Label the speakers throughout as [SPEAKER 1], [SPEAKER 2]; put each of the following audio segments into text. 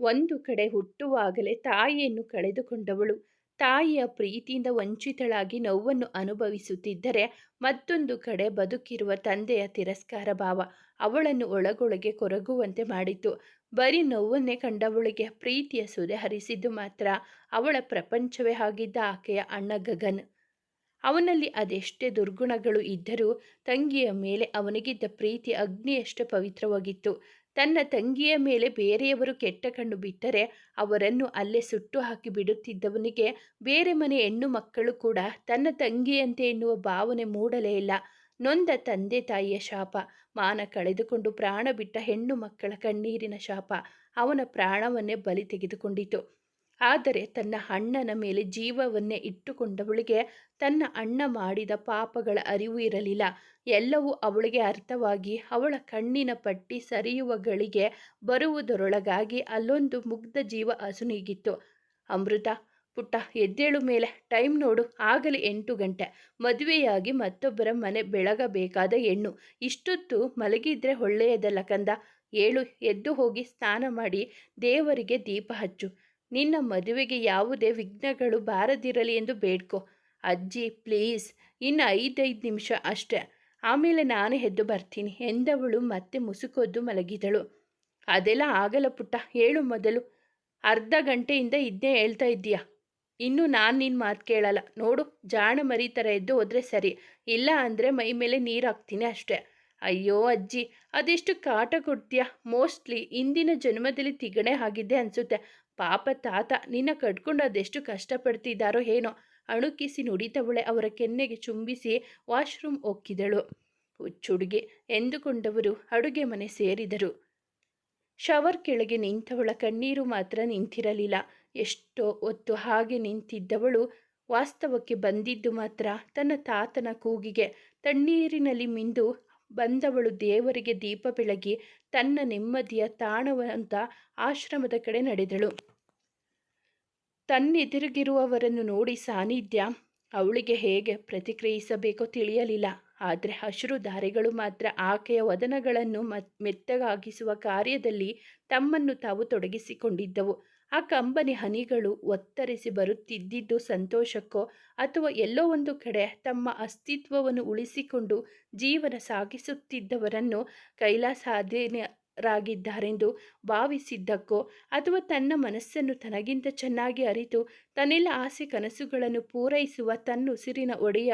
[SPEAKER 1] ಒಂದು ಕಡೆ ಹುಟ್ಟುವಾಗಲೇ ತಾಯಿಯನ್ನು ಕಳೆದುಕೊಂಡವಳು. ತಾಯಿಯ ಪ್ರೀತಿಯಿಂದ ವಂಚಿತಳಾಗಿ ನೋವನ್ನು ಅನುಭವಿಸುತ್ತಿದ್ದರೆ ಮತ್ತೊಂದು ಕಡೆ ಬದುಕಿರುವ ತಂದೆಯ ತಿರಸ್ಕಾರ ಭಾವ ಅವಳನ್ನು ಒಳಗೊಳಗೆ ಕೊರಗುವಂತೆ ಮಾಡಿತು. ಬರೀ ನೋವನ್ನೇ ಕಂಡವಳಿಗೆ ಪ್ರೀತಿಯ ಸುದೆ ಹರಿಸಿದ್ದು ಮಾತ್ರ ಅವಳ ಪ್ರಪಂಚವೇ ಆಗಿದ್ದ ಆಕೆಯ ಅಣ್ಣ ಗಗನ್. ಅವನಲ್ಲಿ ಅದೆಷ್ಟೇ ದುರ್ಗುಣಗಳು ಇದ್ದರೂ ತಂಗಿಯ ಮೇಲೆ ಅವನಿಗಿದ್ದ ಪ್ರೀತಿ ಅಗ್ನಿಯಷ್ಟು ಪವಿತ್ರವಾಗಿತ್ತು. ತನ್ನ ತಂಗಿಯ ಮೇಲೆ ಬೇರೆಯವರು ಕೆಟ್ಟ ಕಣ್ಣು ಬಿಟ್ಟರೆ ಅವರನ್ನು ಅಲ್ಲೇ ಸುಟ್ಟು ಹಾಕಿ ಬಿಡುತ್ತಿದ್ದವನಿಗೆ ಬೇರೆ ಮನೆ ಹೆಣ್ಣು ಮಕ್ಕಳು ಕೂಡ ತನ್ನ ತಂಗಿಯಂತೆ ಎನ್ನುವ ಭಾವನೆ ಮೂಡಲೇ ಇಲ್ಲ. ನೊಂದ ತಂದೆ ತಾಯಿಯ ಶಾಪ. ಮಾನ ಕಳೆದುಕೊಂಡು ಪ್ರಾಣ ಬಿಟ್ಟ ಹೆಣ್ಣು ಮಕ್ಕಳ ಕಣ್ಣೀರಿನ ಶಾಪ. ಅವನ ಪ್ರಾಣವನ್ನೇ ಬಲಿ ತೆಗೆದುಕೊಂಡಿತು. ಆದರೆ ತನ್ನ ಅಣ್ಣನ ಮೇಲೆ ಜೀವವನ್ನೇ ಇಟ್ಟುಕೊಂಡವಳಿಗೆ ತನ್ನ ಅಣ್ಣ ಮಾಡಿದ ಪಾಪಗಳ ಅರಿವು ಇರಲಿಲ್ಲ. ಎಲ್ಲವೂ ಅವಳಿಗೆ ಅರ್ಥವಾಗಿ ಅವಳ ಕಣ್ಣಿನ ಪಟ್ಟಿ ಸರಿಯುವ ಗಳಿಗೆ ಬರುವುದರೊಳಗಾಗಿ ಅಲ್ಲೊಂದು ಮುಗ್ಧ ಜೀವ ಅಸುನೀಗಿತ್ತು ಅಮೃತ, ಪುಟ್ಟ, ಎದ್ದೇಳು ಮೇಲೆ ಟೈಮ್ ನೋಡು, ಆಗಲಿ ಎಂಟು ಗಂಟೆ. ಮದುವೆಯಾಗಿ ಮತ್ತೊಬ್ಬರ ಮನೆ ಬೆಳಗಬೇಕಾದ ಹೆಣ್ಣು. ಇಷ್ಟೊತ್ತು ಮಲಗಿದ್ರೆ ಒಳ್ಳೆಯದಲ್ಲ ಕಂದ. ಏಳು, ಎದ್ದು ಹೋಗಿ ಸ್ನಾನ ಮಾಡಿ ದೇವರಿಗೆ ದೀಪ ಹಚ್ಚು. ನಿನ್ನ ಮದುವೆಗೆ ಯಾವುದೇ ವಿಘ್ನಗಳು ಬಾರದಿರಲಿ ಎಂದು ಬೇಡ್ಕೊ. ಅಜ್ಜಿ ಪ್ಲೀಸ್ ಇನ್ನು ಐದೈದು ನಿಮಿಷ ಅಷ್ಟೆ. ಆಮೇಲೆ ನಾನು ಎದ್ದು ಬರ್ತೀನಿ. ಎಂದವಳು ಮತ್ತೆ ಮುಸುಕೊದ್ದು ಮಲಗಿದಳು. ಅದೆಲ್ಲ ಆಗಲ್ಲ ಪುಟ್ಟ, ಹೇಳು ಮೊದಲು. ಅರ್ಧ ಗಂಟೆಯಿಂದ ಇದನ್ನೇ ಹೇಳ್ತಾ ಇದ್ದೀಯಾ? ಇನ್ನು ನಾನು ನಿನ್ನ ಮಾತು ಕೇಳಲ್ಲ. ನೋಡು, ಜಾಣ ಮರಿ ಥರ ಎದ್ದು ಹೋದರೆ ಸರಿ. ಇಲ್ಲ ಅಂದರೆ ಮೈ ಮೇಲೆ ನೀರು ಹಾಕ್ತೀನಿ ಅಷ್ಟೇ. ಅಯ್ಯೋ ಅಜ್ಜಿ, ಅದೆಷ್ಟು ಕಾಟ ಕೊಡ್ತೀಯಾ? ಮೋಸ್ಟ್ಲಿ ಇಂದಿನ ಜನ್ಮದಲ್ಲಿ ತಿಗಣೆ ಆಗಿದ್ದೆ ಅನಿಸುತ್ತೆ. ಪಾಪ ತಾತ ನಿನ್ನ ಕಟ್ಕೊಂಡು ಅದೆಷ್ಟು ಕಷ್ಟಪಡ್ತಿದ್ದಾರೋ ಏನೋ ಅಣುಕಿಸಿ ನುಡಿತವಳೆ ಅವರ ಕೆನ್ನೆಗೆ ಚುಂಬಿಸಿ ವಾಶ್ರೂಮ್ ಒಕ್ಕಿದಳು. ಹುಚ್ಚುಡುಗೆ ಎಂದುಕೊಂಡವರು ಅಡುಗೆ ಮನೆ ಸೇರಿದರು. ಶವರ್ ಕೆಳಗೆ ನಿಂತವಳ ಕಣ್ಣೀರು ಮಾತ್ರ ನಿಂತಿರಲಿಲ್ಲ. ಎಷ್ಟೋ ಹೊತ್ತು ಹಾಗೆ ನಿಂತಿದ್ದವಳು ವಾಸ್ತವಕ್ಕೆ ಬಂದಿದ್ದು ಮಾತ್ರ ತನ್ನ ತಾತನ ಕೂಗಿಗೆ. ತಣ್ಣೀರಿನಲ್ಲಿ ಮಿಂದು ಬಂದವಳು ದೇವರಿಗೆ ದೀಪ ಬೆಳಗಿ ತನ್ನ ನೆಮ್ಮದಿಯ ತಾಣವಂತ ಆಶ್ರಮದ ಕಡೆ ನಡೆದಳು. ತನ್ನೆದುರಿಗಿರುವವರನ್ನು ನೋಡಿ ಸಾನ್ನಿಧ್ಯ, ಅವಳಿಗೆ ಹೇಗೆ ಪ್ರತಿಕ್ರಿಯಿಸಬೇಕೋ ತಿಳಿಯಲಿಲ್ಲ. ಆದರೆ ಹಸಿರು ದಾರಿಗಳು ಮಾತ್ರ ಆಕೆಯ ವದನಗಳನ್ನು ಮೆತ್ತಗಾಗಿಸುವ ಕಾರ್ಯದಲ್ಲಿ ತಮ್ಮನ್ನು ತಾವು ತೊಡಗಿಸಿಕೊಂಡಿದ್ದವು. ಆ ಕಂಬನಿ ಹನಿಗಳು ಒತ್ತರಿಸಿ ಬರುತ್ತಿದ್ದಿದ್ದು ಸಂತೋಷಕ್ಕೋ ಅಥವಾ ಎಲ್ಲೋ ಒಂದು ಕಡೆ ತಮ್ಮ ಅಸ್ತಿತ್ವವನ್ನು ಉಳಿಸಿಕೊಂಡು ಜೀವನ ಸಾಗಿಸುತ್ತಿದ್ದವರನ್ನು ಕೈಲಾಸಾಧೀನರಾಗಿದ್ದಾರೆಂದು ಭಾವಿಸಿದ್ದಕ್ಕೋ ಅಥವಾ ತನ್ನ ಮನಸ್ಸನ್ನು ತನಗಿಂತ ಚೆನ್ನಾಗಿ ಅರಿತು ತನ್ನೆಲ್ಲ ಆಸೆ ಕನಸುಗಳನ್ನು ಪೂರೈಸುವ ತನ್ನ ಉಸಿರಿನ ಒಡೆಯ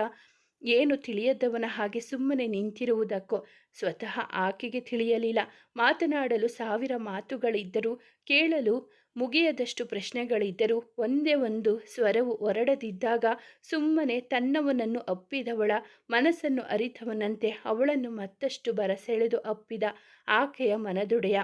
[SPEAKER 1] ಏನು ತಿಳಿಯದವನ ಹಾಗೆ ಸುಮ್ಮನೆ ನಿಂತಿರುವುದಕ್ಕೋ ಸ್ವತಃ ಆಕೆಗೆ ತಿಳಿಯಲಿಲ್ಲ. ಮಾತನಾಡಲು ಸಾವಿರ ಮಾತುಗಳಿದ್ದರೂ ಕೇಳಲು ಮುಗಿಯದಷ್ಟು ಪ್ರಶ್ನೆಗಳಿದ್ದರೂ ಒಂದೇ ಒಂದು ಸ್ವರವು ಹೊರಡದಿದ್ದಾಗ ಸುಮ್ಮನೆ ತನ್ನವನನ್ನು ಅಪ್ಪಿದವಳ ಮನಸ್ಸನ್ನು ಅರಿತವನಂತೆ ಅವಳನ್ನು ಮತ್ತಷ್ಟು ಬರಸೆಳೆದು ಅಪ್ಪಿದ ಆಕೆಯ ಮನದುಡೆಯ.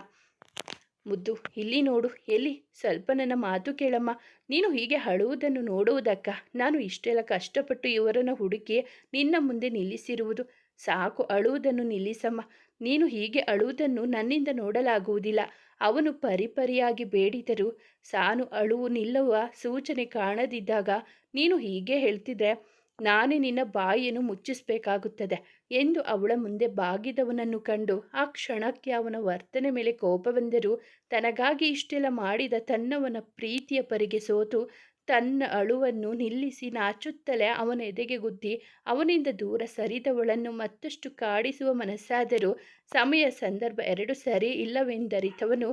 [SPEAKER 1] ಮುದ್ದು, ಇಲ್ಲಿ ನೋಡು, ಎಲ್ಲಿ? ಸ್ವಲ್ಪ ನನ್ನ ಮಾತು ಕೇಳಮ್ಮ. ನೀನು ಹೀಗೆ ಅಳುವುದನ್ನು ನೋಡುವುದಕ್ಕ? ನಾನು ಇಷ್ಟೆಲ್ಲ ಕಷ್ಟಪಟ್ಟು ಇವರನ್ನು ಹುಡುಕಿ ನಿನ್ನ ಮುಂದೆ ನಿಲ್ಲಿಸಿರುವುದು. ಸಾಕು, ಅಳುವುದನ್ನು ನಿಲ್ಲಿಸಮ್ಮ. ನೀನು ಹೀಗೆ ಅಳುವುದನ್ನು ನನ್ನಿಂದ ನೋಡಲಾಗುವುದಿಲ್ಲ. ಅವನು ಪರಿಪರಿಯಾಗಿ ಬೇಡಿದರೂ ಸಾನು ಅಳುವು ನಿಲ್ಲುವ ಸೂಚನೆ ಕಾಣದಿದ್ದಾಗ, ನೀನು ಹೀಗೆ ಹೇಳ್ತಿದ್ರೆ, ನಾನೇ ನಿನ್ನ ಬಾಯಿಯನ್ನು ಮುಚ್ಚಿಸಬೇಕಾಗುತ್ತದೆ ಎಂದು ಅವಳ ಮುಂದೆ ಬಾಗಿದವನನ್ನು ಕಂಡು, ಆ ಕ್ಷಣಕ್ಕೆ ಅವನ ವರ್ತನೆ ಮೇಲೆ ಕೋಪ ಬಂದರೂ ತನಗಾಗಿ ಇಷ್ಟೆಲ್ಲ ಮಾಡಿದ ತನ್ನವನ ಪ್ರೀತಿಯ ಪರಿಗೆ ಸೋತು ತನ್ನ ಅಳುವನ್ನು ನಿಲ್ಲಿಸಿ ನಾಚುತ್ತಲೇ ಅವನ ಎದೆಗೆ ಗುದ್ದಿ, ಅವನಿಂದ ದೂರ ಸರಿದವಳನ್ನು ಮತ್ತಷ್ಟು ಕಾಡಿಸುವ ಮನಸ್ಸಾದರೂ, ಸಮಯ, ಸಂದರ್ಭ ಎರಡು ಸರಿ ಇಲ್ಲವೆಂದರಿತವನು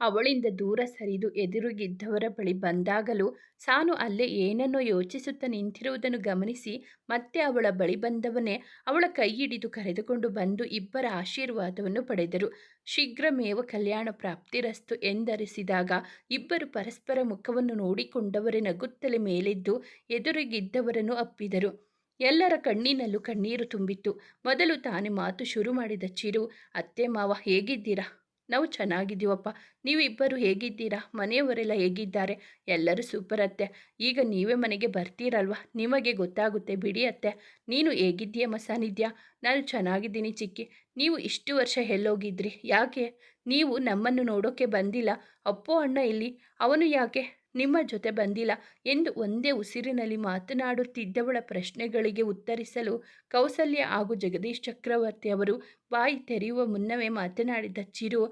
[SPEAKER 1] ಅವಳಿಂದ ದೂರ ಸರಿದು ಎದುರುಗಿದ್ದವರ ಬಳಿ ಬಂದಾಗಲೂ ಸಾನು ಅಲ್ಲೇ ಏನನ್ನೋ ಯೋಚಿಸುತ್ತಾ ನಿಂತಿರುವುದನ್ನು ಗಮನಿಸಿ ಮತ್ತೆ ಅವಳ ಬಳಿ ಬಂದವನೇ ಅವಳ ಕೈ ಹಿಡಿದು ಕರೆದುಕೊಂಡು ಬಂದು ಇಬ್ಬರ ಆಶೀರ್ವಾದವನ್ನು ಪಡೆದರು. ಶೀಘ್ರಮೇವ ಕಲ್ಯಾಣ ಪ್ರಾಪ್ತಿರಸ್ತು ಎಂದರಿಸಿದಾಗ ಇಬ್ಬರು ಪರಸ್ಪರ ಮುಖವನ್ನು ನೋಡಿಕೊಂಡವರೇ ನಗುತ್ತಲೇ ಮೇಲೆದ್ದು ಎದುರುಗಿದ್ದವರನ್ನು ಅಪ್ಪಿದರು. ಎಲ್ಲರ ಕಣ್ಣಿನಲ್ಲೂ ಕಣ್ಣೀರು ತುಂಬಿತ್ತು. ಮೊದಲು ತಾನೇ ಮಾತು ಶುರು ಮಾಡಿದ ಚಿರು, ಅತ್ತೆ ಮಾವ, ಹೇಗಿದ್ದೀರಾ? ನಾವು ಚೆನ್ನಾಗಿದ್ದೀವಪ್ಪ. ನೀವಿಬ್ಬರು ಹೇಗಿದ್ದೀರಾ? ಮನೆಯವರೆಲ್ಲ ಹೇಗಿದ್ದಾರೆ? ಎಲ್ಲರೂ ಸೂಪರ್ ಅತ್ತೆ. ಈಗ ನೀವೇ ಮನೆಗೆ ಬರ್ತೀರಲ್ವ? ನಿಮಗೆ ಗೊತ್ತಾಗುತ್ತೆ. ಬಿಡಿ ಅತ್ತೆ. ನೀನು ಹೇಗಿದ್ದೀಯಮ್ಮ ಸಾನ್ನಿಧ್ಯ ನಾನು ಚೆನ್ನಾಗಿದ್ದೀನಿ ಚಿಕ್ಕಿ. ನೀವು ಇಷ್ಟು ವರ್ಷ ಎಲ್ಲೋಗಿದ್ರಿ? ಯಾಕೆ? ನೀವು ನಮ್ಮನ್ನು ನೋಡೋಕ್ಕೆ ಬಂದಿಲ್ಲ? ಅಪ್ಪು ಅಣ್ಣ ಇಲ್ಲಿ. ಅವನು ಯಾಕೆ? ನಿಮ್ಮ ಜೊತೆ ಬಂದಿಲ್ಲ ಎಂದು ಒಂದೇ ಉಸಿರಿನಲ್ಲಿ ಮಾತನಾಡುತ್ತಿದ್ದವಳ ಪ್ರಶ್ನೆಗಳಿಗೆ ಉತ್ತರಿಸಲು ಕೌಸಲ್ಯ ಹಾಗೂ ಜಗದೀಶ್ ಚಕ್ರವರ್ತಿ ಅವರು ಬಾಯಿ ತೆರೆಯುವ ಮುನ್ನವೇ ಮಾತನಾಡಿದ ಚಿರು,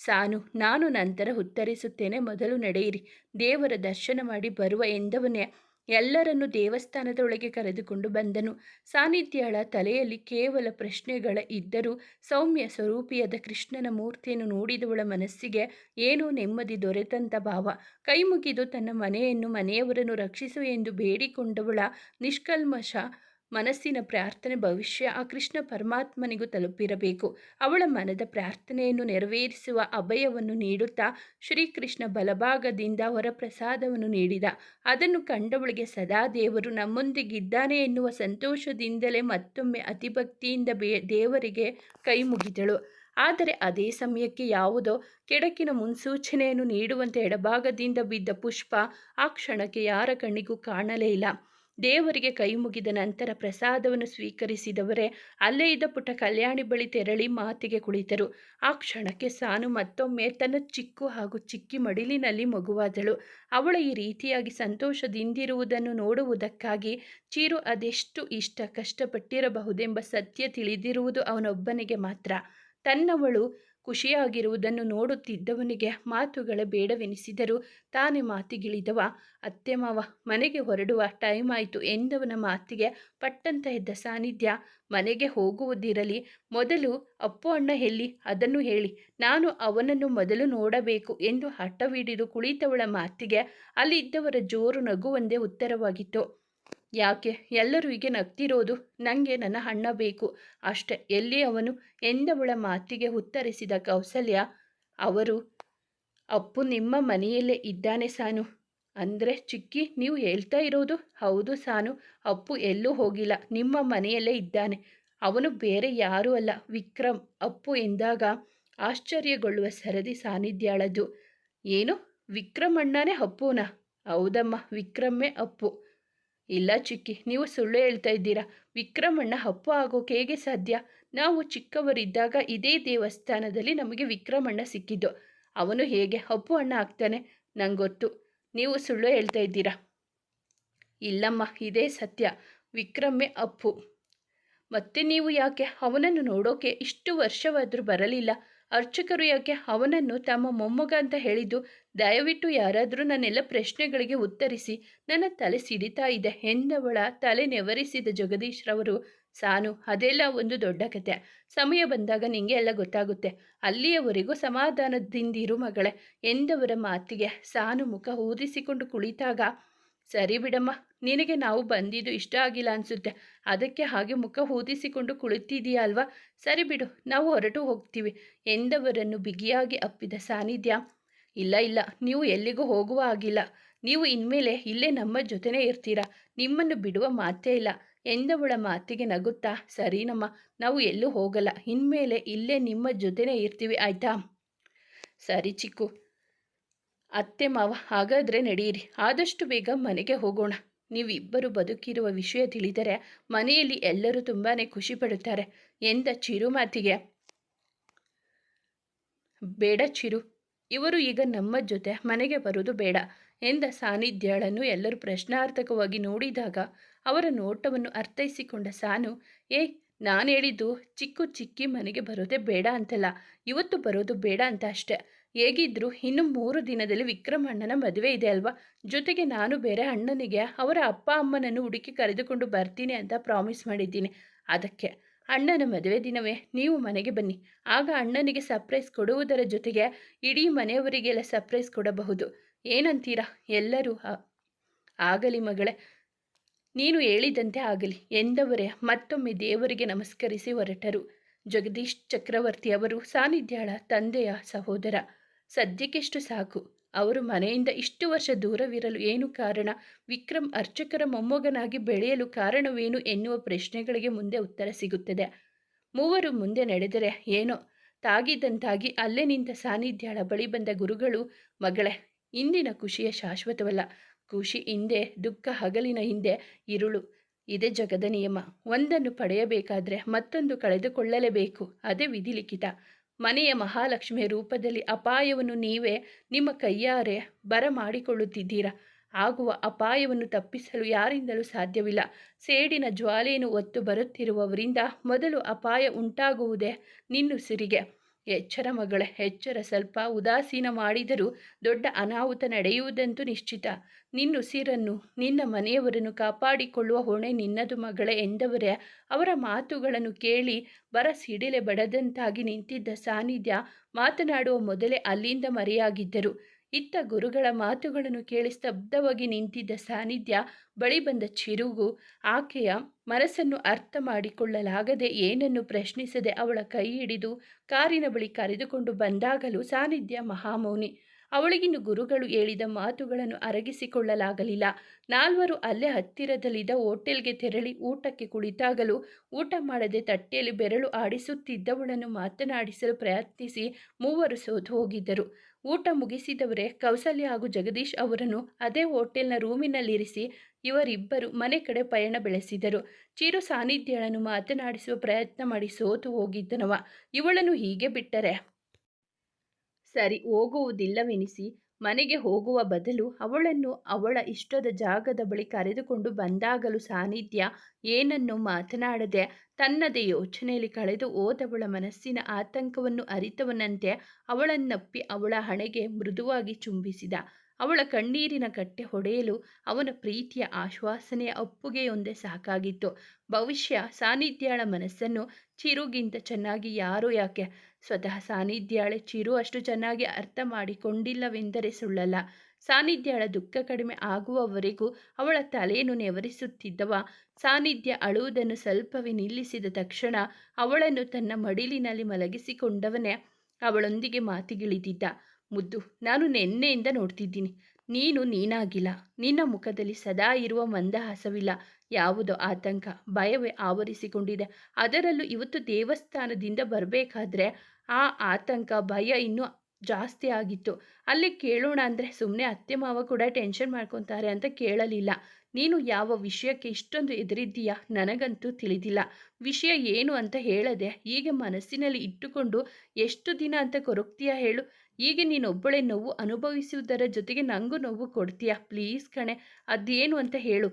[SPEAKER 1] ಸಾನು, ನಾನು ನಂತರ ಉತ್ತರಿಸುತ್ತೇನೆ. ಮೊದಲು ನಡೆಯಿರಿ. ದೇವರ ದರ್ಶನ ಮಾಡಿ ಬರುವ ಎಂದವನೇ ಎಲ್ಲರನ್ನು ದೇವಸ್ಥಾನದೊಳಗೆ ಕರೆದುಕೊಂಡು ಬಂದನು. ಸಾನ್ನಿಧ್ಯಳ ತಲೆಯಲ್ಲಿ ಕೇವಲ ಪ್ರಶ್ನೆಗಳ ಇದ್ದರೂ ಸೌಮ್ಯ ಸ್ವರೂಪಿಯಾದ ಕೃಷ್ಣನ ಮೂರ್ತಿಯನ್ನು ನೋಡಿದವಳ ಮನಸ್ಸಿಗೆ ಏನೋ ನೆಮ್ಮದಿ ದೊರೆತಂತ ಭಾವ. ಕೈ ಮುಗಿದು ತನ್ನ ಮನೆಯನ್ನು ಮನೆಯವರನ್ನು ರಕ್ಷಿಸು ಎಂದು ಬೇಡಿಕೊಂಡವಳ ನಿಷ್ಕಲ್ಮಶ ಮನಸ್ಸಿನ ಪ್ರಾರ್ಥನೆ ಭವಿಷ್ಯ ಆ ಕೃಷ್ಣ ಪರಮಾತ್ಮನಿಗೂ ತಲುಪಿರಬೇಕು. ಅವಳ ಮನದ ಪ್ರಾರ್ಥನೆಯನ್ನು ನೆರವೇರಿಸುವ ಅಭಯವನ್ನು ನೀಡುತ್ತಾ ಶ್ರೀಕೃಷ್ಣ ಬಲಭಾಗದಿಂದ ಹೊರಪ್ರಸಾದವನ್ನು ನೀಡಿದ. ಅದನ್ನು ಕಂಡವಳಿಗೆ ಸದಾ ದೇವರು ನಮ್ಮೊಂದಿಗಿದ್ದಾನೆ ಎನ್ನುವ ಸಂತೋಷದಿಂದಲೇ ಮತ್ತೊಮ್ಮೆ ಅತಿಭಕ್ತಿಯಿಂದ ಬೇ ದೇವರಿಗೆ ಕೈ ಮುಗಿದಳು. ಆದರೆ ಅದೇ ಸಮಯಕ್ಕೆ ಯಾವುದೋ ಕೆಡಕಿನ ಮುನ್ಸೂಚನೆಯನ್ನು ನೀಡುವಂತೆ ಎಡಭಾಗದಿಂದ ಬಿದ್ದ ಪುಷ್ಪ ಆ ಕ್ಷಣಕ್ಕೆ ಯಾರ ಕಣ್ಣಿಗೂ ಕಾಣಲೇ ಇಲ್ಲ. ದೇವರಿಗೆ ಕೈ ಮುಗಿದ ನಂತರ ಪ್ರಸಾದವನ್ನು ಸ್ವೀಕರಿಸಿದವರೇ, ಅಲ್ಲೇ ಇದ್ದ ಪುಟ್ಟ ಕಲ್ಯಾಣಿ ಬಳಿ ತೆರಳಿ ಮಾತಿಗೆ ಕುಳಿತರು. ಆ ಕ್ಷಣಕ್ಕೆ ಸಾನು ಮತ್ತೊಮ್ಮೆ ತನ್ನ ಚಿಕ್ಕು ಹಾಗೂ ಚಿಕ್ಕಿ ಮಡಿಲಿನಲ್ಲಿ ಮಗುವಾದಳು. ಅವಳ ಈ ರೀತಿಯಾಗಿ ಸಂತೋಷದಿಂದಿರುವುದನ್ನು ನೋಡುವುದಕ್ಕಾಗಿ ಚೀರು ಅದೆಷ್ಟು ಇಷ್ಟ ಕಷ್ಟಪಟ್ಟಿರಬಹುದೆಂಬ ಸತ್ಯ ತಿಳಿದಿರುವುದು ಅವನೊಬ್ಬನಿಗೆ ಮಾತ್ರ. ತನ್ನವಳು ಖುಷಿಯಾಗಿರುವುದನ್ನು ನೋಡುತ್ತಿದ್ದವನಿಗೆ ಮಾತುಗಳ ಬೇಡವೆನಿಸಿದರೂ ತಾನೇ ಮಾತಿಗಿಳಿದವ. ಅತ್ತೆ ಮಾವ, ಮನೆಗೆ ಹೊರಡುವ ಟೈಮ್ ಆಯಿತು ಎಂದವನ ಮಾತಿಗೆ ಪಟ್ಟಂತ ಎದ್ದ ಸಾನ್ನಿಧ್ಯ ಮನೆಗೆ ಹೋಗುವುದಿರಲಿ, ಮೊದಲು ಅಪ್ಪು ಅಣ್ಣ ಎಲ್ಲಿ ಅದನ್ನು ಹೇಳಿ, ನಾನು ಅವನನ್ನು ಮೊದಲು ನೋಡಬೇಕು ಎಂದು ಹಠವಿಡಿದು ಕುಳಿತವಳ ಮಾತಿಗೆ ಅಲ್ಲಿದ್ದವರ ಜೋರು ನಗುವಂದೇ ಉತ್ತರವಾಗಿತ್ತು. ಯಾಕೆ? ಎಲ್ಲರೂ ಹೀಗೆ ನಗ್ತಿರೋದು? ನನಗೆ ನನ್ನ ಅಣ್ಣ ಬೇಕು. ಅಷ್ಟೆ. ಎಲ್ಲಿ ಅವನು? ಎಂದವಳ ಮಾತಿಗೆ ಉತ್ತರಿಸಿದ ಕೌಸಲ್ಯ, ಅವರು, ಅಪ್ಪು ನಿಮ್ಮ ಮನೆಯಲ್ಲೇ ಇದ್ದಾನೆ ಸಾನು. ಅಂದರೆ ಚಿಕ್ಕಿ, ನೀವು ಹೇಳ್ತಾ ಇರೋದು? ಹೌದು ಸಾನು. ಅಪ್ಪು ಎಲ್ಲೂ ಹೋಗಿಲ್ಲ. ನಿಮ್ಮ ಮನೆಯಲ್ಲೇ ಇದ್ದಾನೆ. ಅವನು ಬೇರೆ ಯಾರೂ ಅಲ್ಲ. ವಿಕ್ರಮ್, ಅಪ್ಪು ಎಂದಾಗ ಆಶ್ಚರ್ಯಗೊಳ್ಳುವ ಸರದಿ ಸಾನ್ನಿಧ್ಯಾಳದು ಏನು? ವಿಕ್ರಮ್ ಅಣ್ಣನೇ ಅಪ್ಪುನಾ? ಹೌದಮ್ಮ. ವಿಕ್ರಮ್ಮೇ ಅಪ್ಪು. ಇಲ್ಲ ಚಿಕ್ಕಿ, ನೀವು ಸುಳ್ಳು ಹೇಳ್ತಾ ಇದ್ದೀರಾ? ವಿಕ್ರಮಣ್ಣ ಹಪ್ಪು ಆಗೋಕೆ ಹೇಗೆ ಸಾಧ್ಯ? ನಾವು ಚಿಕ್ಕವರಿದ್ದಾಗ ಇದೇ ದೇವಸ್ಥಾನದಲ್ಲಿ ನಮಗೆ ವಿಕ್ರಮಣ್ಣ ಸಿಕ್ಕಿದ್ದು. ಅವನು ಹೇಗೆ? ಹಪ್ಪು ಅಣ್ಣ ಆಗ್ತಾನೆ. ನಂಗೊತ್ತು. ಗೊತ್ತು ನೀವು ಸುಳ್ಳು ಹೇಳ್ತಾ ಇದ್ದೀರಾ? ಇಲ್ಲಮ್ಮ, ಇದೇ ಸತ್ಯ. ವಿಕ್ರಮ್ಮೆ ಅಪ್ಪು. ಮತ್ತೆ ನೀವು ಯಾಕೆ? ಅವನನ್ನು ನೋಡೋಕೆ ಇಷ್ಟು ವರ್ಷವಾದರೂ ಬರಲಿಲ್ಲ. ಅರ್ಚಕರು ಯಾಕೆ ಅವನನ್ನು ತಮ್ಮ ಮೊಮ್ಮಗ ಅಂತ ಹೇಳಿದ್ದು, ದಯವಿಟ್ಟು ಯಾರಾದರೂ ನನ್ನೆಲ್ಲ ಪ್ರಶ್ನೆಗಳಿಗೆ ಉತ್ತರಿಸಿ, ನನ್ನ ತಲೆ ಸಿಡಿತಾ ಇದೆ ಎಂದವಳ ತಲೆ ನೆವರಿಸಿದ ಜಗದೀಶ್ರವರು ಸಾನು, ಅದೆಲ್ಲ ಒಂದು ದೊಡ್ಡ ಕತೆ. ಸಮಯ ಬಂದಾಗ ನಿಂಗೆ ಎಲ್ಲ ಗೊತ್ತಾಗುತ್ತೆ. ಅಲ್ಲಿಯವರೆಗೂ ಸಮಾಧಾನದಿಂದಿರು ಮಗಳೇ ಎಂದವರ ಮಾತಿಗೆ ಸಾನು ಮುಖ ಊದಿಸಿಕೊಂಡು ಕುಳಿತಾಗ, ಸರಿ ಬಿಡಮ್ಮ, ನಿನಗೆ ನಾವು ಬಂದಿದ್ದು ಇಷ್ಟ ಆಗಿಲ್ಲ ಅನಿಸುತ್ತೆ. ಅದಕ್ಕೆ ಹಾಗೆ ಮುಖ ಊದಿಸಿಕೊಂಡು ಕುಳಿತಿದೆಯಾ ಅಲ್ವಾ? ಸರಿ ಬಿಡು, ನಾವು ಹೊರಟು ಹೋಗ್ತೀವಿ. ಎಂದವರನ್ನು ಬಿಗಿಯಾಗಿ ಅಪ್ಪಿದ ಸಾನ್ನಿಧ್ಯ ಇಲ್ಲ ಇಲ್ಲ, ನೀವು ಎಲ್ಲಿಗೂ ಹೋಗುವ ಆಗಿಲ್ಲ ನೀವು ಇನ್ಮೇಲೆ ಇಲ್ಲೇ ನಮ್ಮ ಜೊತೆನೇ ಇರ್ತೀರಾ? ನಿಮ್ಮನ್ನು ಬಿಡುವ ಮಾತೇ ಇಲ್ಲ. ಎಂದವಳ ಮಾತಿಗೆ ನಗುತ್ತಾ, ಸರಿನಮ್ಮ, ನಾವು ಎಲ್ಲೂ ಹೋಗಲ್ಲ. ಇನ್ಮೇಲೆ ಇಲ್ಲೇ ನಿಮ್ಮ ಜೊತೆನೇ ಇರ್ತೀವಿ, ಆಯ್ತಾ? ಸರಿ ಚಿಕ್ಕು. ಅತ್ತೆ, ಮಾವ, ಹಾಗಾದರೆ ನಡೆಯಿರಿ ಆದಷ್ಟು ಬೇಗ ಮನೆಗೆ ಹೋಗೋಣ. ನೀವಿಬ್ಬರು ಬದುಕಿರುವ ವಿಷಯ ತಿಳಿದರೆ ಮನೆಯಲ್ಲಿ ಎಲ್ಲರೂ ತುಂಬಾ ಖುಷಿ ಪಡುತ್ತಾರೆ. ಎಂದ ಚಿರು ಮಾತಿಗೆ ಬೇಡ ಚಿರು, ಇವರು ಈಗ ನಮ್ಮ ಜೊತೆ ಮನೆಗೆ ಬರುವುದು ಬೇಡ ಎಂದ ಸಾನ್ನಿಧ್ಯಗಳನ್ನು ಎಲ್ಲರೂ ಪ್ರಶ್ನಾರ್ಥಕವಾಗಿ ನೋಡಿದಾಗ ಅವರ ನೋಟವನ್ನು ಅರ್ಥೈಸಿಕೊಂಡ ಸಾನು ಏ ನಾನು ಹೇಳಿದ್ದು ಚಿಕ್ಕು ಚಿಕ್ಕಿ ಮನೆಗೆ ಬರೋದೇ ಬೇಡ ಅಂತಲ್ಲ, ಇವತ್ತು ಬರೋದು ಬೇಡ ಅಂತ ಅಷ್ಟೆ. ಹೇಗಿದ್ರು ಇನ್ನು ಮೂರು ದಿನದಲ್ಲಿ ವಿಕ್ರಮಣ್ಣನ ಮದುವೆ ಇದೆ ಅಲ್ವಾ? ಜೊತೆಗೆ ನಾನು ಬೇರೆ ಅಣ್ಣನಿಗೆ ಅವರ ಅಪ್ಪ ಅಮ್ಮನನ್ನು ಹುಡುಕಿ ಕರೆದುಕೊಂಡು ಬರ್ತೀನಿ ಅಂತ ಪ್ರಾಮಿಸ್ ಮಾಡಿದ್ದೀನಿ. ಅದಕ್ಕೆ ಅಣ್ಣನ ಮದುವೆ ದಿನವೇ ನೀವು ಮನೆಗೆ ಬನ್ನಿ. ಆಗ ಅಣ್ಣನಿಗೆ ಸರ್ಪ್ರೈಸ್ ಕೊಡುವುದರ ಜೊತೆಗೆ ಇಡೀ ಮನೆಯವರಿಗೆಲ್ಲ ಸರ್ಪ್ರೈಸ್ ಕೊಡಬಹುದು. ಏನಂತೀರಾ? ಎಲ್ಲರೂ ಆಗಲಿ ಮಗಳೇ. ನೀನು ಹೇಳಿದಂತೆ ಆಗಲಿ. ಎಂದವರೇ ಮತ್ತೊಮ್ಮೆ ದೇವರಿಗೆ ನಮಸ್ಕರಿಸಿ ಹೊರಟರು. ಜಗದೀಶ್ ಚಕ್ರವರ್ತಿ ಅವರು ಸಾನ್ನಿಧ್ಯಾಳ ತಂದೆಯ ಸಹೋದರ. ಸದ್ಯಕ್ಕೆಷ್ಟು ಸಾಕು. ಅವರು ಮನೆಯಿಂದ ಇಷ್ಟು ವರ್ಷ ದೂರವಿರಲು ಏನು ಕಾರಣ? ವಿಕ್ರಮ್ ಅರ್ಚಕರ ಮೊಮ್ಮಗನಾಗಿ ಬೆಳೆಯಲು ಕಾರಣವೇನು ಎನ್ನುವ ಪ್ರಶ್ನೆಗಳಿಗೆ ಮುಂದೆ ಉತ್ತರ ಸಿಗುತ್ತದೆ. ಮೂವರು ಮುಂದೆ ನಡೆದರೆ ಏನೋ? ತಾಗಿದ್ದಂತಾಗಿ ಅಲ್ಲೇ ನಿಂತ ಸಾನ್ನಿಧ್ಯಳ ಬಳಿ ಬಂದ ಗುರುಗಳು, ಮಗಳೇ, ಇಂದಿನ ಖುಷಿಯ ಶಾಶ್ವತವಲ್ಲ. ಖುಷಿ ಹಿಂದೆ, ದುಃಖ ಹಗಲಿನ ಹಿಂದೆ, ಇರುಳು. ಇದೇ ಜಗದ ನಿಯಮ. ಒಂದನ್ನು ಪಡೆಯಬೇಕಾದ್ರೆ ಮತ್ತೊಂದು ಕಳೆದುಕೊಳ್ಳಲೇಬೇಕು. ಅದೇ ವಿಧಿಲಿಖಿತ ಮನೆಯ ಮಹಾಲಕ್ಷ್ಮಿಯ ರೂಪದಲ್ಲಿ ಅಪಾಯವನ್ನು ನೀವೇ ನಿಮ್ಮ ಕೈಯಾರೆ ಬರ ಮಾಡಿಕೊಳ್ಳುತ್ತಿದ್ದೀರಾ ಆಗುವ ಅಪಾಯವನ್ನು ತಪ್ಪಿಸಲು ಯಾರಿಂದಲೂ ಸಾಧ್ಯವಿಲ್ಲ. ಸೇಡಿನ ಜ್ವಾಲೆಯನ್ನು ಒತ್ತು ಬರುತ್ತಿರುವವರಿಂದ ಮೊದಲು ಅಪಾಯ ಉಂಟಾಗುವುದೇ ನಿನ್ನುಸಿರಿಗೆ ಎಚ್ಚರ ಮಗಳ, ಎಚ್ಚರ. ಸ್ವಲ್ಪ ಉದಾಸೀನ ಮಾಡಿದರೂ ದೊಡ್ಡ ಅನಾಹುತ ನಡೆಯುವುದಂತೂ ನಿಶ್ಚಿತ. ನಿನ್ನುಸಿರನ್ನು ನಿನ್ನ ಮನೆಯವರನ್ನು ಕಾಪಾಡಿಕೊಳ್ಳುವ ಹೊಣೆ ನಿನ್ನದು ಮಗಳ ಎಂದವರೇ, ಅವರ ಮಾತುಗಳನ್ನು ಕೇಳಿ ಬರ ಸಿಡಿಲೆ ಬಡದಂತಾಗಿ ನಿಂತಿದ್ದ ಸಾನ್ನಿಧ್ಯ ಮಾತನಾಡುವ ಮೊದಲೇ ಅಲ್ಲಿಂದ ಮರೆಯಾಗಿದ್ದರು. ಇತ್ತ ಗುರುಗಳ ಮಾತುಗಳನ್ನು ಕೇಳಿ ಸ್ತಬ್ಧವಾಗಿ ನಿಂತಿದ್ದ ಸಾನ್ನಿಧ್ಯ ಬಳಿ ಬಂದ ಚಿರುಗು ಆಕೆಯ ಮನಸ್ಸನ್ನು ಅರ್ಥ ಮಾಡಿಕೊಳ್ಳಲಾಗದೆ ಏನನ್ನು ಪ್ರಶ್ನಿಸದೆ ಅವಳ ಕೈ ಹಿಡಿದು ಕಾರಿನ ಬಳಿ ಕರೆದುಕೊಂಡು ಬಂದಾಗಲೂ ಸಾನ್ನಿಧ್ಯ ಮಹಾಮೌನಿ ಅವಳಿಗಿನ್ನು ಗುರುಗಳು ಹೇಳಿದ ಮಾತುಗಳನ್ನು ಅರಗಿಸಿಕೊಳ್ಳಲಾಗಲಿಲ್ಲ. ನಾಲ್ವರು ಅಲ್ಲೇ ಹತ್ತಿರದಲ್ಲಿದ್ದ ಹೋಟೆಲ್ಗೆ ತೆರಳಿ ಊಟಕ್ಕೆ ಕುಳಿತಾಗಲೂ, ಊಟ ಮಾಡದೆ ತಟ್ಟೆಯಲ್ಲಿ ಬೆರಳು ಆಡಿಸುತ್ತಿದ್ದವಳನ್ನು ಮಾತನಾಡಿಸಲು ಪ್ರಯತ್ನಿಸಿ ಮೂವರು ಸೋತು ಹೋಗಿದ್ದರು. ಊಟ ಮುಗಿಸಿದವರೇ ಕೌಸಲ್ಯ ಹಾಗೂ ಜಗದೀಶ್ ಅವರನ್ನು ಅದೇ ಹೋಟೆಲ್ನ ರೂಮಿನಲ್ಲಿರಿಸಿ ಇವರಿಬ್ಬರು ಮನೆ ಕಡೆ ಪಯಣ ಬೆಳೆಸಿದರು. ಚಿರು ಸಾನ್ನಿಧ್ಯಳನ್ನು ಮಾತನಾಡಿಸುವ ಪ್ರಯತ್ನ ಮಾಡಿ ಸೋತು ಹೋಗಿದ್ದನವ. ಇವಳನ್ನು ಹೀಗೆ ಬಿಟ್ಟರೆ ಸರಿ ಹೋಗುವುದಿಲ್ಲವೆನಿಸಿ ಮನೆಗೆ ಹೋಗುವ ಬದಲು ಅವಳನ್ನು ಅವಳ ಇಷ್ಟದ ಜಾಗದ ಬಳಿ ಕರೆದುಕೊಂಡು ಬಂದಾಗಲೂ ಸಾನ್ನಿಧ್ಯ ಏನನ್ನು ಮಾತನಾಡದೆ ತನ್ನದೇ ಯೋಚನೆಯಲ್ಲಿ ಕಳೆದು ಹೋದವಳ ಮನಸ್ಸಿನ ಆತಂಕವನ್ನು ಅರಿತವನಂತೆ ಅವಳನ್ನಪ್ಪಿ ಅವಳ ಹಣೆಗೆ ಮೃದುವಾಗಿ ಚುಂಬಿಸಿದ. ಅವಳ ಕಣ್ಣೀರಿನ ಕಟ್ಟೆ ಹೊಡೆಯಲು ಅವನ ಪ್ರೀತಿಯ ಆಶ್ವಾಸನೆಯ ಅಪ್ಪುಗೆಯೊಂದೇ ಸಾಕಾಗಿತ್ತು. ಭವಿಷ್ಯ ಸಾನಿಧ್ಯಾಳ ಮನಸ್ಸನ್ನು ಚಿರುಗಿಂತ ಚೆನ್ನಾಗಿ ಯಾರು ಯಾಕೆ? ಸ್ವತಃ ಸಾನಿಧ್ಯಾಳೆ ಚಿರು ಅಷ್ಟು ಚೆನ್ನಾಗಿ ಅರ್ಥ ಮಾಡಿಕೊಂಡಿಲ್ಲವೆಂದರೆ ಸುಳ್ಳಲ್ಲ. ಸಾನಿಧ್ಯಳ ದುಃಖ ಕಡಿಮೆ ಆಗುವವರೆಗೂ ಅವಳ ತಲೆಯನ್ನು ನೆವರಿಸುತ್ತಿದ್ದವ. ಸಾನಿಧ್ಯ ಅಳುವುದನ್ನು ಸ್ವಲ್ಪವೇ ನಿಲ್ಲಿಸಿದ ತಕ್ಷಣ ಅವಳನ್ನು ತನ್ನ ಮಡಿಲಿನಲ್ಲಿ ಮಲಗಿಸಿಕೊಂಡವನೇ ಅವಳೊಂದಿಗೆ ಮಾತಿಗಿಳಿದಿದ್ದ. ಮುದ್ದು, ನಾನು ನೆನ್ನೆಯಿಂದ ನೋಡ್ತಿದ್ದೀನಿ. ನೀನು ನೀನಾಗಿಲ್ಲ. ನಿನ್ನ ಮುಖದಲ್ಲಿ ಸದಾ ಇರುವ ಮಂದಹಾಸವಿಲ್ಲ. ಯಾವುದೋ ಆತಂಕ, ಭಯವೇ ಆವರಿಸಿಕೊಂಡಿದೆ. ಅದರಲ್ಲೂ ಇವತ್ತು ದೇವಸ್ಥಾನದಿಂದ ಬರಬೇಕಾದ್ರೆ ಆ ಆತಂಕ, ಭಯ ಇನ್ನೂ ಜಾಸ್ತಿ ಆಗಿತ್ತು. ಅಲ್ಲಿ ಕೇಳೋಣ ಅಂದರೆ ಸುಮ್ಮನೆ ಅತ್ತೆ ಮಾವ ಕೂಡ ಟೆನ್ಷನ್ ಮಾಡ್ಕೊತಾರೆ ಅಂತ ಕೇಳಲಿಲ್ಲ. ನೀನು ಯಾವ ವಿಷಯಕ್ಕೆ ಇಷ್ಟೊಂದು ಎದುರಿದ್ದೀಯಾ ನನಗಂತೂ ತಿಳಿದಿಲ್ಲ. ವಿಷಯ ಏನು ಅಂತ ಹೇಳದೆ ಹೀಗೆ ಮನಸ್ಸಿನಲ್ಲಿ ಇಟ್ಟುಕೊಂಡು, ಎಷ್ಟು ದಿನ ಅಂತ ಕೊರಗ್ತೀಯ ಹೇಳು? ಈಗ ನೀನೊಬ್ಬಳೇ ನೋವು ಅನುಭವಿಸುವುದರ ಜೊತೆಗೆ ನನಗೂ ನೋವು ಕೊಡ್ತೀಯಾ? ಪ್ಲೀಸ್ ಕಣೆ, ಅದೇನು ಅಂತ ಹೇಳು.